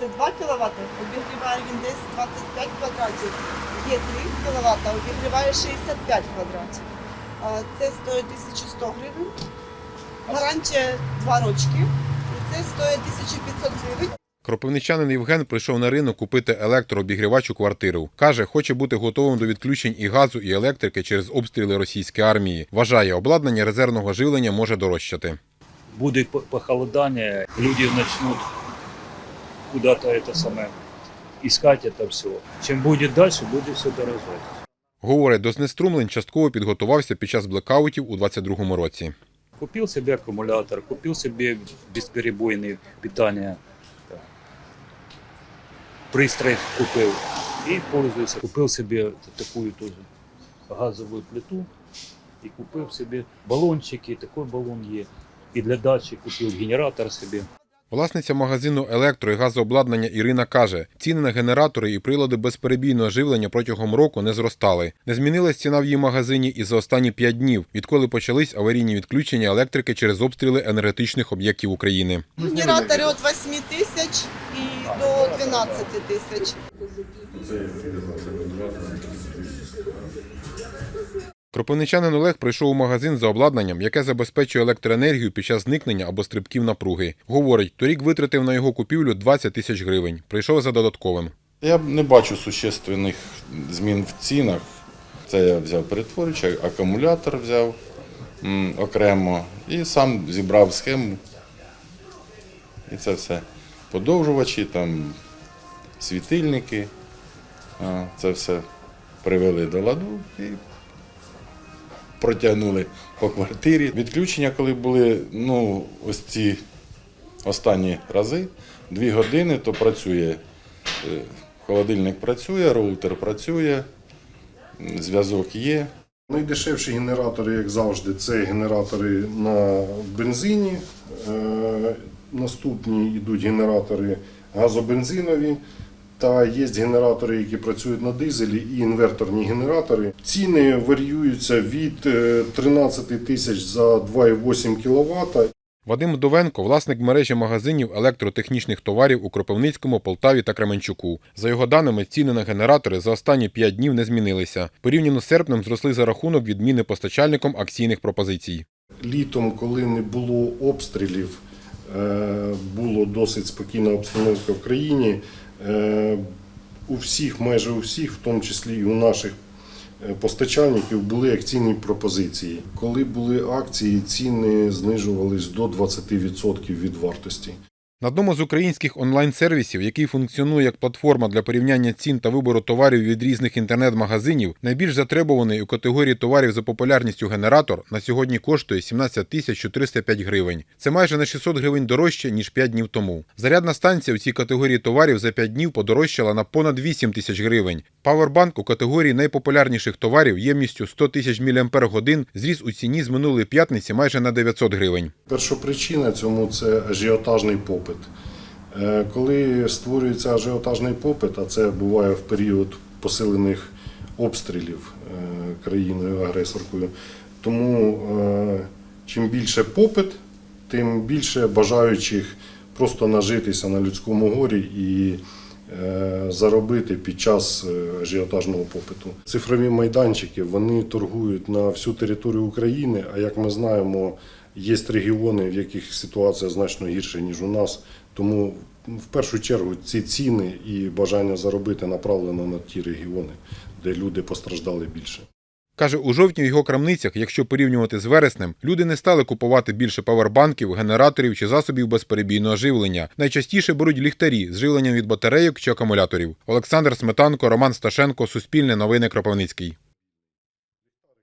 це 2 кВт, обігріває він десь 25 квадратів. Є 3 кВт, обігріває 65 квадратів. Це стоїть 1100 гривень. Гарантія 2 рочки. І це стоїть 1500 гривень. Кропивничанин Євген прийшов на ринок купити електрообігрівач у квартиру. Каже, хоче бути готовим до відключень і газу, і електрики через обстріли російської армії. Вважає, обладнання резервного живлення може дорожчати. Будет по- похолодание, люди начнут куда-то это самое искать это все. Чем будет дальше, будет все дорожать. Говорить, до знеструмлень частково підготувався під час блекаутів у 22-му році. Купил себе аккумулятор, купил себе бесперебойное питание. Так. Пристрой купил и пользуюсь. Купил себе такую тоже газовую плиту и купил себе баллончики, такой баллон есть. И для дачи купил генератор себе. Власниця магазину електро і газообладнання Ірина каже, ціни на генератори і прилади безперебійного живлення протягом року не зростали. Не змінилась ціна в її магазині і за останні 5 днів, відколи почались аварійні відключення електрики через обстріли енергетичних об'єктів України. Генератори від 8 тисяч і до 12 тисяч. Кропивничанин Олег прийшов у магазин за обладнанням, яке забезпечує електроенергію під час зникнення або стрибків напруги. Говорить, торік витратив на його купівлю 20 тисяч гривень. Прийшов за додатковим. Я не бачу существенних змін в цінах. Це я взяв перетворювач, акумулятор взяв окремо і сам зібрав схему. І це все. Подовжувачі, там, світильники. Це все привели до ладу і протягнули по квартирі. Відключення, коли були, ну, ось ці останні рази, дві години, то працює. е, Холодильник працює, роутер працює, зв'язок є. Найдешевші генератори, як завжди, це генератори на бензині. Е, Наступні йдуть генератори газобензинові. Та є генератори, які працюють на дизелі, і інверторні генератори. Ціни варіюються від е, 13 тисяч за 2,8 кВт Вадим Вдовенко, власник мережі магазинів електротехнічних товарів у Кропивницькому, Полтаві та Кременчуку. За його даними, ціни на генератори за останні 5 днів не змінилися. Порівняно з серпнем зросли за рахунок відміни постачальником акційних пропозицій. Літом, коли не було обстрілів, е, було досить спокійна обстановка в країні. Е, У всіх, майже у всіх, в тому числі і у наших е, постачальників, були акційні пропозиції. Коли були акції, ціни знижувались до 20% від вартості. На одному з українських онлайн-сервісів, який функціонує як платформа для порівняння цін та вибору товарів від різних інтернет-магазинів, найбільш затребуваний у категорії товарів за популярністю генератор на сьогодні коштує 17 тисяч 405 гривень. Це майже на 600 гривень дорожче, ніж 5 днів тому. Зарядна станція у цій категорії товарів за 5 днів подорожчала на понад 8 тисяч гривень. Павербанк у категорії найпопулярніших товарів ємністю 100 тисяч мАч зріс у ціні з минулої п'ятниці майже на 900 гривень. Першопричина цьому це ажіотажний попит. Е, Коли створюється ажіотажний попит, а це буває в період посилених обстрілів е, країною-агресоркою, тому е, чим більше попит, тим більше бажаючих просто нажитися на людському горі і заробити під час е, ажіотажного попиту. Цифрові майданчики вони торгують на всю територію України, а як ми знаємо, є регіони, в яких ситуація значно гірша, ніж у нас. Тому в першу чергу ці ціни і бажання заробити направлено на ті регіони, де люди постраждали більше. Каже, у жовтні в його крамницях, якщо порівнювати з вереснем, люди не стали купувати більше павербанків, генераторів чи засобів безперебійного живлення. Найчастіше беруть ліхтарі з живленням від батарейок чи акумуляторів. Олександр Сметанко, Роман Сташенко, Суспільне новини Кропивницький.